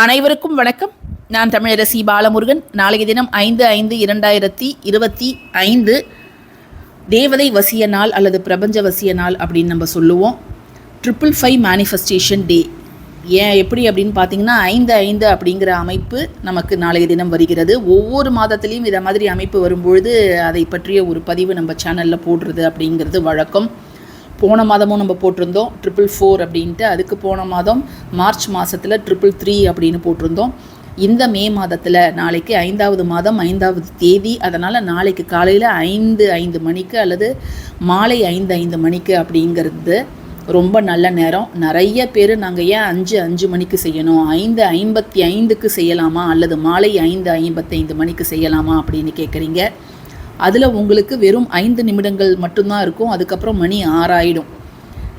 அனைவருக்கும் வணக்கம். நான் தமிழரசி பாலமுருகன். நாளைய தினம் ஐந்து ஐந்து இரண்டாயிரத்தி இருபத்தி ஐந்து தேவதை வசிய நாள் அல்லது பிரபஞ்ச வசிய நாள் அப்படின்னு நம்ம சொல்லுவோம். ட்ரிபிள் ஃபைவ் மேனிஃபெஸ்டேஷன் டே ஏன் எப்படி அப்படின்னு பார்த்தீங்கன்னா ஐந்து ஐந்து அப்படிங்கிற அமைப்பு நமக்கு நாளைய தினம் வருகிறது. ஒவ்வொரு மாதத்துலேயும் இதை மாதிரி அமைப்பு வரும்பொழுது அதை பற்றிய ஒரு பதிவு நம்ம சேனலில் போடுறது அப்படிங்கிறது வழக்கம். போன மாதமும் நம்ம போட்டிருந்தோம் ட்ரிபிள் ஃபோர் அப்படின்ட்டு. அதுக்கு போன மாதம் மார்ச் மாதத்தில் ட்ரிபிள் த்ரீ அப்படின்னு போட்டிருந்தோம். இந்த மே மாதத்தில் நாளைக்கு ஐந்தாவது மாதம் ஐந்தாவது தேதி. அதனால் நாளைக்கு காலையில் ஐந்து ஐந்து மணிக்கு அல்லது மாலை ஐந்து ஐந்து மணிக்கு அப்படிங்கிறது ரொம்ப நல்ல நேரம். நிறைய பேர் நாங்கள் ஏன் அஞ்சு அஞ்சு மணிக்கு செய்யணும்? ஐந்து ஐம்பத்தி ஐந்துக்கு செய்யலாமா? அல்லது மாலை ஐந்து ஐம்பத்தைந்து மணிக்கு செய்யலாமா அப்படின்னு கேட்குறீங்க அதில் உங்களுக்கு வெறும் ஐந்து நிமிடங்கள் மட்டும்தான் இருக்கும். அதுக்கப்புறம் மணி ஆறாயிடும்.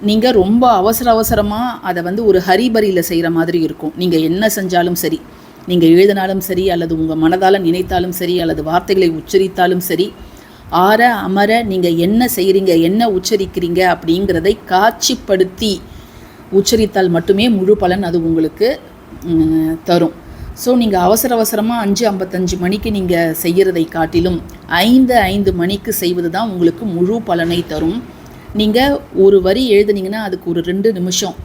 நீங்கள் ரொம்ப அவசர அவசரமாக அதை வந்து ஒரு ஹரிபரியில் செய்கிற மாதிரி இருக்கும். நீங்கள் என்ன செஞ்சாலும் சரி நீங்கள் எழுதினாலும் சரி அல்லது உங்கள் மனதால் நினைத்தாலும் சரி அல்லது வார்த்தைகளை உச்சரித்தாலும் சரி ஆற அமர நீங்கள் என்ன செய்கிறீங்க என்ன உச்சரிக்கிறீங்க அப்படிங்கிறதை காட்சிப்படுத்தி உச்சரித்தால் மட்டுமே முழு பலன் அது உங்களுக்கு தரும். ஸோ நீங்கள் அவசர அவசரமாக அஞ்சு ஐம்பத்தஞ்சு மணிக்கு நீங்கள் செய்கிறதை காட்டிலும் ஐந்து ஐந்து மணிக்கு செய்வது தான் உங்களுக்கு முழு பலனை தரும். நீங்கள் ஒரு வரி எழுதுனீங்கன்னா அதுக்கு ஒரு ரெண்டு நிமிஷம்.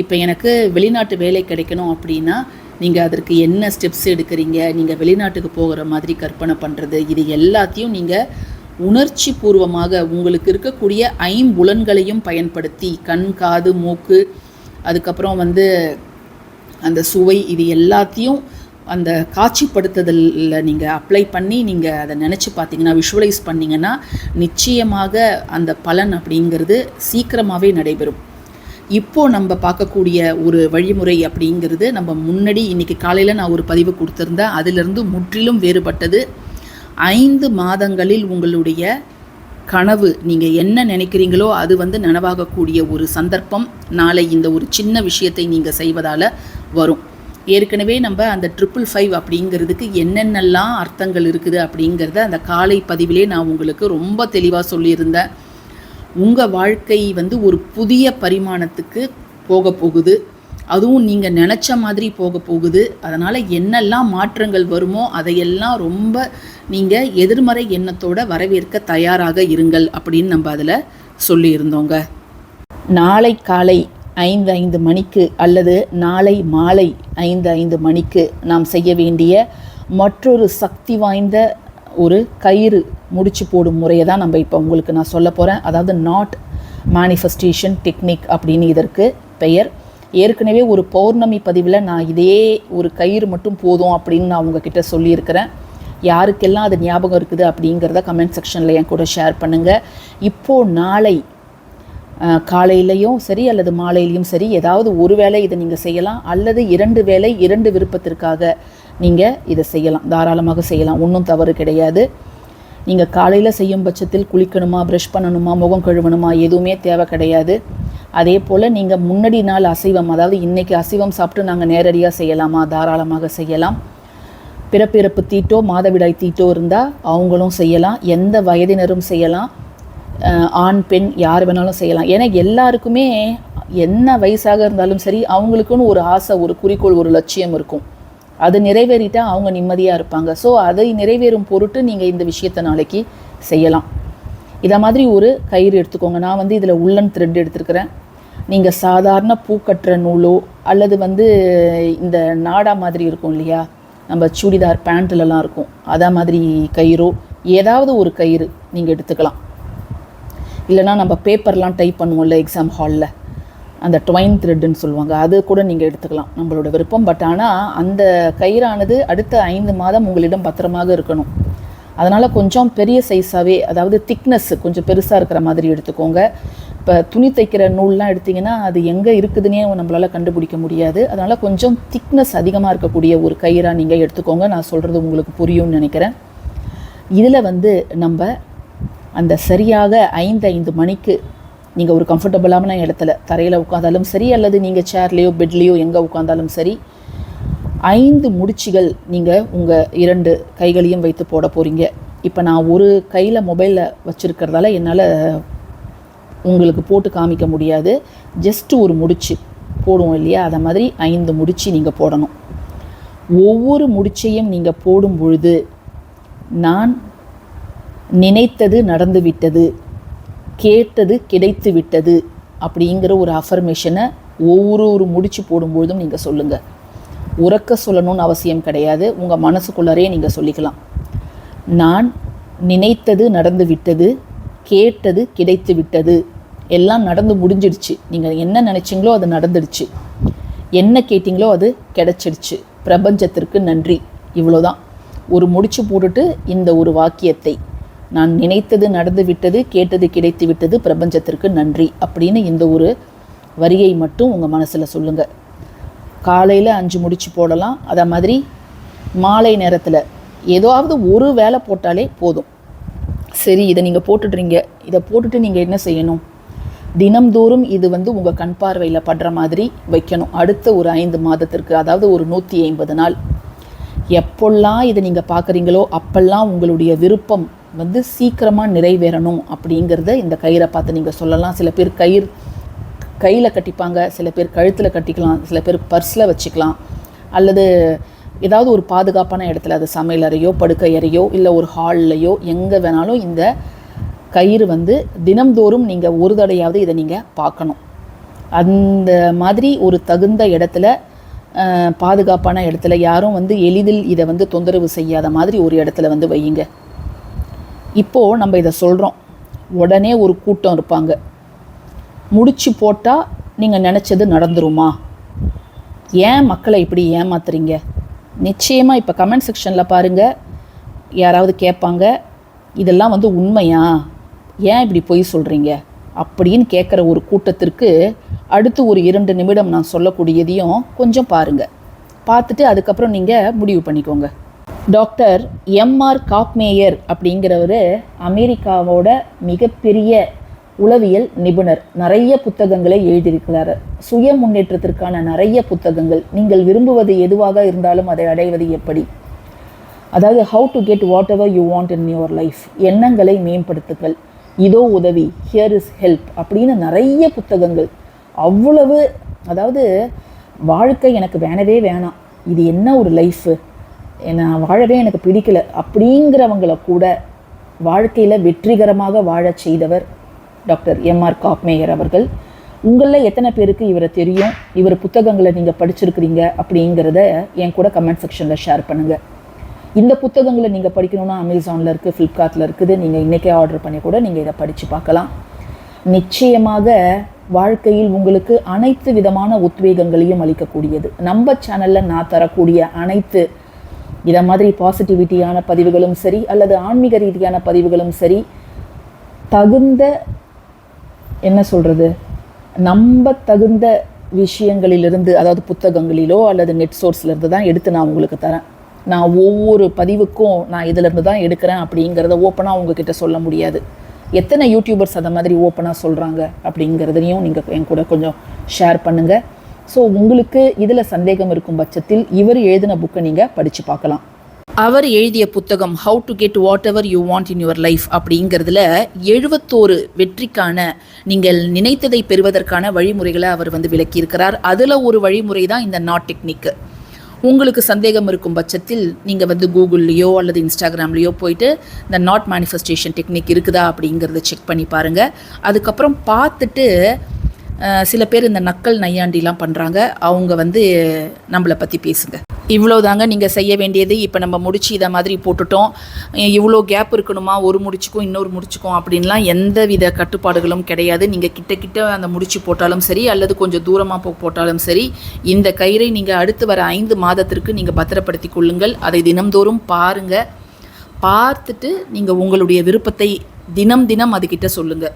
இப்போ எனக்கு வெளிநாட்டு வேலை கிடைக்கணும் அப்படின்னா நீங்கள் அதற்கு என்ன ஸ்டெப்ஸ் எடுக்கிறீங்க? நீங்கள் வெளிநாட்டுக்கு போகிற மாதிரி கற்பனை பண்ணுறது இது எல்லாத்தையும் நீங்கள் உணர்ச்சி பூர்வமாக உங்களுக்கு இருக்கக்கூடிய ஐம்புலன்களையும் பயன்படுத்தி கண் காது மூக்கு அதுக்கப்புறம் வந்து அந்த சுவை இது எல்லாத்தையும் அந்த காட்சிப்படுத்துதலில் நீங்கள் அப்ளை பண்ணி நீங்கள் அதை நினச்சி பார்த்தீங்கன்னா விஷுவலைஸ் பண்ணிங்கன்னா நிச்சயமாக அந்த பலன் அப்படிங்கிறது சீக்கிரமாகவே நடைபெறும். இப்போது நம்ம பார்க்கக்கூடிய ஒரு வழிமுறை அப்படிங்கிறது நம்ம முன்னாடி இன்றைக்கி காலையில் நான் ஒரு பதிவு கொடுத்துருந்தேன். அதிலிருந்து முற்றிலும் வேறுபட்டது. ஐந்து மாதங்களில் உங்களுடைய கனவு நீங்கள் என்ன நினைக்கிறீங்களோ அது வந்து நனவாகக்கூடிய ஒரு சந்தர்ப்பம். நாளை இந்த ஒரு சின்ன விஷயத்தை நீங்கள் செய்வதால் வரும். ஏற்கனவே நம்ம அந்த ட்ரிபிள் ஃபைவ் அப்படிங்கிறதுக்கு என்னென்னலாம் அர்த்தங்கள் இருக்குது அப்படிங்கிறத அந்த காலை பதிவிலே நான் உங்களுக்கு ரொம்ப தெளிவாக சொல்லியிருந்தேன். உங்கள் வாழ்க்கை வந்து ஒரு புதிய பரிமாணத்துக்கு போக போகுது. அதுவும் நீங்கள் நினச்ச மாதிரி போக போகுது. அதனால் என்னெல்லாம் மாற்றங்கள் வருமோ அதையெல்லாம் ரொம்ப நீங்கள் எதிர்மறை எண்ணத்தோட வரவேற்க தயாராக இருங்கள் அப்படின்னு நம்ம அதில் சொல்லியிருந்தோங்க. நாளை காலை ஐந்து ஐந்து மணிக்கு அல்லது நாளை மாலை ஐந்து ஐந்து மணிக்கு நாம் செய்ய வேண்டிய மற்றொரு சக்தி வாய்ந்த ஒரு கயிறு முடிச்சு போடும் முறையை தான் நம்ம இப்போ உங்களுக்கு நான் சொல்ல போகிறேன் அதாவது நாட் மேனிஃபெஸ்டேஷன் டெக்னிக் அப்படின்னு இதற்கு பெயர். ஏற்கனவே ஒரு பௌர்ணமி பதிவில் நான் இதே ஒரு கயிறு மட்டும் போதும் அப்படின்னு நான் உங்ககிட்ட சொல்லியிருக்கிறேன். யாருக்கெல்லாம் அது ஞாபகம் இருக்குது அப்படிங்கிறத கமெண்ட் செக்ஷனில் என் கூட ஷேர் பண்ணுங்கள் இப்போது நாளை காலையிலையும் சரி அல்லது மாலையிலையும் சரி ஏதாவது ஒரு வேளை இதை நீங்கள் செய்யலாம் அல்லது இரண்டு வேளை இரண்டு விருப்பத்திற்காக நீங்கள் இதை செய்யலாம். தாராளமாக செய்யலாம். ஒன்றும் தவறு கிடையாது. நீங்கள் காலையில் செய்யும் பட்சத்தில் குளிக்கணுமா ப்ரஷ் பண்ணணுமா முகம் கழுவணுமா எதுவுமே தேவை கிடையாது. அதே போல் நீங்கள் முன்னாடி நாள் அசைவம் அதாவது இன்றைக்கி அசைவம் சாப்பிட்டு நாங்கள் நேரடியாக செய்யலாமா? தாராளமாக செய்யலாம். பிறப்பிறப்பு தீட்டோ மாதவிடாய் தீட்டோ இருந்தால் அவங்களும் செய்யலாம். எந்த வயதினரும் செய்யலாம். ஆண் பெண் யார் வேணாலும் செய்யலாம். ஏன்னா எல்லாருக்குமே என்ன வயசாக இருந்தாலும் சரி அவங்களுக்குன்னு ஒரு ஆசை ஒரு குறிக்கோள் ஒரு லட்சியம் இருக்கும். அது நிறைவேறிட்டால் அவங்க நிம்மதியாக இருப்பாங்க. ஸோ அதை நிறைவேறும் பொருட்டு நீங்கள் இந்த விஷயத்தை நாளைக்கு செய்யலாம். இதை மாதிரி ஒரு கயிறு எடுத்துக்கோங்க. நான் வந்து இதில் உள்ளன் த்ரெட் எடுத்துருக்கிறேன். நீங்கள் சாதாரண பூக்கட்டுற நூலோ அல்லது வந்து இந்த நாடா மாதிரி இருக்கும் இல்லையா? நம்ம சுடிதார் பேண்ட்லலாம் இருக்கும். அதை மாதிரி கயிறோ ஏதாவது ஒரு கயிறு நீங்கள் எடுத்துக்கலாம். இல்லைனா நம்ம பேப்பர்லாம் டைப் பண்ணுவோம்ல எக்ஸாம் ஹாலில் அந்த ட்வைன் த்ரெட்டுன்னு சொல்லுவாங்க. அது கூட நீங்கள் எடுத்துக்கலாம் நம்மளோட விருப்பம். பட் ஆனால் அந்த கயிறானது அடுத்த ஐந்து மாதம் உங்களிடம் பத்திரமாக இருக்கணும். அதனால் கொஞ்சம் பெரிய சைஸாகவே அதாவது திக்னஸ் கொஞ்சம் பெருசாக இருக்கிற மாதிரி எடுத்துக்கோங்க. இப்போ துணி தைக்கிற நூல்லாம் எடுத்திங்கன்னா அது எங்கே இருக்குதுன்னே நம்மளால் கண்டுபிடிக்க முடியாது. அதனால் கொஞ்சம் திக்னஸ் அதிகமாக இருக்கக்கூடிய ஒரு கயிறாக நீங்கள் எடுத்துக்கோங்க. நான் சொல்கிறது உங்களுக்கு புரியும்னு நினைக்கிறேன். இதில் வந்து நம்ம அந்த சரியாக ஐந்து ஐந்து மணிக்கு நீங்கள் ஒரு கம்ஃபர்டபுளான இடத்துல தரையில் உட்காந்தாலும் சரி அல்லது நீங்கள் சேர்லேயோ பெட்லேயோ எங்கே உட்காந்தாலும் சரி ஐந்து முடிச்சுகள் நீங்கள் உங்கள் இரண்டு கைகளையும் வைத்து போட போகிறீங்க இப்போ நான் ஒரு கையில் மொபைலில் வச்சுருக்கிறதால என்னால் உங்களுக்கு போட்டு காமிக்க முடியாது. ஜஸ்ட்டு ஒரு முடிச்சு போடுவோம் இல்லையா? அதை மாதிரி ஐந்து முடிச்சு நீங்கள் போடணும். ஒவ்வொரு முடிச்சையும் நீங்கள் போடும் பொழுது நான் நினைத்தது நடந்துவிட்டது கேட்டது கிடைத்து விட்டது அப்படிங்கிற ஒரு அஃபர்மேஷனை ஒவ்வொரு ஒரு முடிச்சு போடும்பொழுதும் நீங்கள் சொல்லுங்கள் உறக்க சொல்லணும்னு அவசியம் கிடையாது. உங்கள் மனசுக்குள்ளரே நீங்கள் சொல்லிக்கலாம். நான் நினைத்தது நடந்து விட்டது கேட்டது கிடைத்து விட்டது எல்லாம் நடந்து முடிஞ்சிடுச்சு. நீங்கள் என்ன நினச்சிங்களோ அது நடந்துடுச்சு. என்ன கேட்டிங்களோ அது கிடச்சிடுச்சு. பிரபஞ்சத்திற்கு நன்றி. இவ்வளோதான் ஒரு முடிச்சு போட்டுட்டு இந்த ஒரு வாக்கியத்தை நான் நினைத்தது நடந்து விட்டது கேட்டது கிடைத்து விட்டது பிரபஞ்சத்திற்கு நன்றி அப்படின்னு இந்த ஒரு வரியை மட்டும் உங்கள் மனசில் சொல்லுங்கள் காலையில் அஞ்சு முடிச்சு போடலாம். அதை மாதிரி மாலை நேரத்தில் ஏதாவது ஒரு வேலை போட்டாலே போதும். சரி இதை நீங்கள் போட்டுடுறீங்க. இதை போட்டுட்டு நீங்கள் என்ன செய்யணும்? தினம்தோறும் இது வந்து உங்கள் கண் பார்வையில் படுற மாதிரி வைக்கணும். அடுத்த ஒரு ஐந்து மாதத்திற்கு அதாவது ஒரு நூற்றி ஐம்பது நாள். எப்பெல்லாம் இதை நீங்கள் பார்க்குறீங்களோ அப்பெல்லாம் உங்களுடைய விருப்பம் வந்து சீக்கிரமாக நிறைவேறணும் அப்படிங்கிறத இந்த கயிறை பார்த்து நீங்கள் சொல்லலாம். சில பேர் கயிறு கையில் கட்டிப்பாங்க சில பேர் கழுத்தில் கட்டிக்கலாம் சில பேர் பர்ஸில் வச்சுக்கலாம். அல்லது ஏதாவது ஒரு பாதுகாப்பான இடத்துல அது சமையலறையோ படுக்கையறையோ இல்லை ஒரு ஹால்லையோ எங்கே வேணாலும் இந்த கயிறு வந்து தினம்தோறும் நீங்கள் ஒரு தடையாவது இதை நீங்கள் பார்க்கணும். அந்த மாதிரி ஒரு தகுந்த இடத்துல பாதுகாப்பான இடத்துல யாரும் வந்து எளிதில் இதை வந்து தொந்தரவு செய்யாத மாதிரி ஒரு இடத்துல வந்து வையுங்க. இப்போது நம்ம இதை சொல்கிறோம் உடனே ஒரு கூட்டம் இருப்பாங்க. முடிச்சு போட்டால் நீங்கள் நினச்சது நடந்துருமா? ஏன் மக்களை இப்படி ஏமாத்துறீங்க? நிச்சயமாக இப்போ கமெண்ட் செக்ஷனில் பாருங்கள் யாராவது கேட்பாங்க இதெல்லாம் வந்து உண்மையா? ஏன் இப்படி பொய் சொல்கிறீங்க அப்படின்னு கேட்குற ஒரு கூட்டத்திற்கு அடுத்து ஒரு இரண்டு நிமிடம் நான் சொல்லக்கூடியதையும் கொஞ்சம் பாருங்கள் பார்த்துட்டு அதுக்கப்புறம் நீங்கள் முடிவு பண்ணிக்கோங்க. டாக்டர் எம்ஆர் காப்மேயர் அப்படிங்கிறவர் அமெரிக்காவோட மிகப்பெரிய உளவியல் நிபுணர். நிறைய புத்தகங்களை எழுதியிருக்கிறார். சுய முன்னேற்றத்திற்கான நிறைய புத்தகங்கள். நீங்கள் விரும்புவது எதுவாக இருந்தாலும் அதை அடைவது எப்படி? அதாவது how to get whatever you want in your life எண்ணங்களை மேம்படுத்துங்கள். இதோ உதவி. ஹியர் இஸ் ஹெல்ப் அப்படின்னு நிறைய புத்தகங்கள். அவ்வளவு அதாவது வாழ்க்கை எனக்கு வேணவே வேணாம். இது என்ன ஒரு லைஃபு நான் வாழவே எனக்கு பிடிக்கல அப்படிங்கிறவங்கள கூட வாழ்க்கையில் வெற்றிகரமாக வாழச் செய்தவர் டாக்டர் எம்ஆர் காப்மேயர் அவர்கள். உங்களில் எத்தனை பேருக்கு இவரை தெரியும்? இவர் புத்தகங்களை நீங்கள் படிச்சிருக்கிறீங்க அப்படிங்கிறத என் கூட கமெண்ட் செக்ஷனில் ஷேர் பண்ணுங்கள் இந்த புத்தகங்களை நீங்கள் படிக்கணும்னா அமேசானில் இருக்குது ஃப்ளிப்கார்ட்டில் இருக்குது. நீங்கள் இன்றைக்கே ஆர்டர் பண்ணி கூட நீங்கள் இதை படித்து பார்க்கலாம். நிச்சயமாக வாழ்க்கையில் உங்களுக்கு அனைத்து விதமான உத்வேகங்களையும் அளிக்கக்கூடியது. நம்ம சேனலில் நான் தரக்கூடிய அனைத்து இதை மாதிரி பாசிட்டிவிட்டியான பதிவுகளும் சரி அல்லது ஆன்மீக ரீதியான பதிவுகளும் சரி தகுந்த என்ன சொல்கிறது நம்ப தகுந்த விஷயங்களிலிருந்து அதாவது புத்தகங்களிலோ அல்லது நெட் சோர்ஸ்லேருந்து தான் எடுத்து நான் உங்களுக்கு தரேன். நான் ஒவ்வொரு பதிவுக்கும் நான் இதிலேருந்து தான் எடுக்கிறேன் அப்படிங்கிறத ஓப்பனாக உங்ககிட்ட சொல்ல முடியாது. எத்தனை யூடியூபர்ஸ் அந்த மாதிரி ஓப்பனாக சொல்கிறாங்க அப்படிங்கிறதையும் நீங்கள் என் கூட கொஞ்சம் ஷேர் பண்ணுங்கள் ஸோ உங்களுக்கு இதில் சந்தேகம் இருக்கும் பட்சத்தில் இவர் எழுதின புக்கை நீங்கள் படித்து பார்க்கலாம். அவர் எழுதிய புத்தகம் how to get whatever you want in your life அப்படிங்கிறதுல எழுபத்தோரு வெற்றிக்கான நீங்கள் நினைத்ததை பெறுவதற்கான வழிமுறைகளை அவர் வந்து விளக்கியிருக்கிறார். அதில் ஒரு வழிமுறை தான் இந்த நாட் டெக்னிக்கு உங்களுக்கு சந்தேகம் இருக்கும் பட்சத்தில் நீங்கள் வந்து கூகுள்லேயோ அல்லது இன்ஸ்டாகிராம்லேயோ போயிட்டு இந்த நாட் மேனிஃபெஸ்டேஷன் டெக்னிக் இருக்குதா அப்படிங்கிறத செக் பண்ணி பாருங்கள் அதுக்கப்புறம் பார்த்துட்டு சில பேர் இந்த நக்கல் நையாண்டிலாம் பண்ணுறாங்க அவங்க வந்து நம்மளை பற்றி பேசுங்க. இவ்வளோதாங்க நீங்கள் செய்ய வேண்டியது. இப்போ நம்ம முடிச்சு இதை மாதிரி போட்டுட்டோம். இவ்வளோ கேப் இருக்கணுமா? ஒரு முடிச்சுக்கும் இன்னொரு முடிச்சுக்கும் அப்படின்லாம் எந்த வித கட்டுப்பாடுகளும் கிடையாது. நீங்கள் கிட்ட கிட்ட அந்த முடிச்சு போட்டாலும் சரி அல்லது கொஞ்சம் தூரமாக போ போட்டாலும் சரி இந்த கயிறை நீங்கள் அடுத்து வர ஐந்து மாதத்திற்கு நீங்கள் பத்திரப்படுத்தி கொள்ளுங்கள். அதை தினம்தோறும் பாருங்கள் பார்த்துட்டு நீங்கள் உங்களுடைய விருப்பத்தை தினம் தினம் அதுக்கிட்ட சொல்லுங்கள்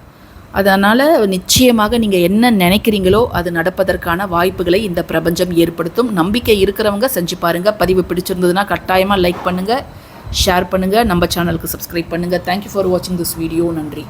அதனால் நிச்சயமாக நீங்கள் என்ன நினைக்கிறீங்களோ அது நடப்பதற்கான வாய்ப்புகளை இந்த பிரபஞ்சம் ஏற்படுத்தும். நம்பிக்கை இருக்கிறவங்க செஞ்சு பாருங்கள் பதிவு பிடிச்சிருந்ததுன்னா கட்டாயமாக லைக் பண்ணுங்கள் ஷேர் பண்ணுங்கள் நம்ம சேனலுக்கு சப்ஸ்கிரைப் பண்ணுங்கள் தேங்க்யூ ஃபார் வாட்சிங் திஸ் வீடியோ நன்றி.